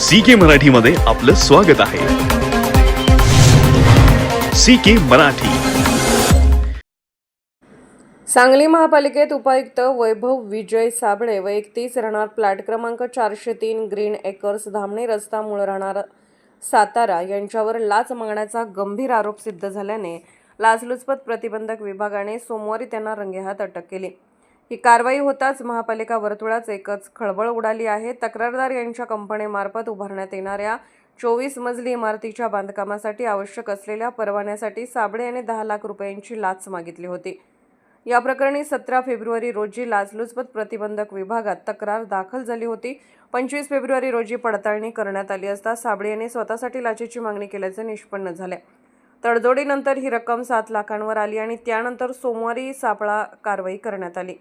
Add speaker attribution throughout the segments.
Speaker 1: C के मराठीमध्ये आपलं स्वागत आहे. सी के मराठी.
Speaker 2: सांगली महापालिकेत उपायुक्त वैभव विजय साबळे व एकतीस राहणार प्लॅट क्रमांक चारशे तीन ग्रीन एकर्स धामणी रस्ता मूळ राहणार सातारा यांच्यावर लाच मागण्याचा गंभीर आरोप सिद्ध झाल्याने लाचलुचपत प्रतिबंधक विभागाने सोमवारी त्यांना रंगेहात अटक केली. ही कारवाई होताच महापालिका वर्तुळात एकच खळबळ उडाली आहे. तक्रारदार यांच्या कंपनीमार्फत उभारण्यात येणाऱ्या चोवीस मजली इमारतीच्या बांधकामासाठी आवश्यक असलेल्या परवान्यासाठी साबळे यांनी दहा लाख रुपयांची लाच मागितली होती. या प्रकरणी सतरा फेब्रुवारी रोजी लाचलुचपत प्रतिबंधक विभागात तक्रार दाखल झाली होती. पंचवीस फेब्रुवारी रोजी पडताळणी करण्यात आली असता साबळे यांनी स्वतःसाठी लाचेची मागणी केल्याचे निष्पन्न झाले. तडजोडीनंतर ही रक्कम सात लाखांवर आली आणि त्यानंतर सोमवारी सापळा कारवाई करण्यात आली.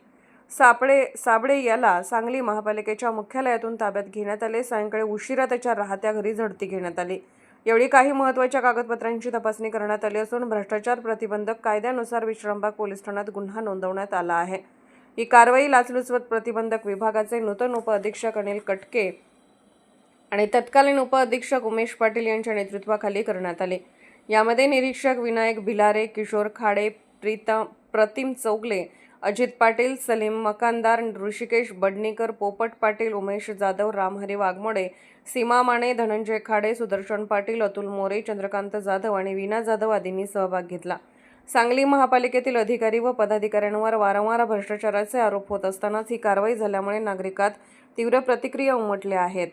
Speaker 2: सापडे साबळे याला सांगली महापालिकेच्या मुख्यालयातून ताब्यात घेण्यात आले. सायंकाळी उशिरा त्याच्या राहत्या घरी झडती घेण्यात आली. यावेळी काही महत्त्वाच्या कागदपत्रांची तपासणी करण्यात आली असून भ्रष्टाचार प्रतिबंधक कायद्यानुसार विश्रामबाग पोलीस ठाण्यात गुन्हा नोंदवण्यात आला आहे. ही कारवाई लाचलुचपत प्रतिबंधक विभागाचे नूतन उपअधीक्षक अनिल कटके आणि तत्कालीन उपअधीक्षक उमेश पाटील यांच्या नेतृत्वाखाली करण्यात आले. यामध्ये निरीक्षक विनायक भिलारे किशोर खाडे प्रीतम प्रतिम चौगले अजित पाटील सलीम मकानदार ऋषिकेश बडणीकर पोपट पाटील उमेश जाधव रामहरी वाघमोडे सीमा माने धनंजय खाडे सुदर्शन पाटील अतुल मोरे चंद्रकांत जाधव आणि वीणा जाधव आदींनी सहभाग घेतला. सांगली महापालिकेतील अधिकारी व पदाधिकाऱ्यांवर वारंवार भ्रष्टाचाराचे आरोप होत असतानाच ही कारवाई झाल्यामुळे नागरिकात तीव्र प्रतिक्रिया उमटल्या आहेत.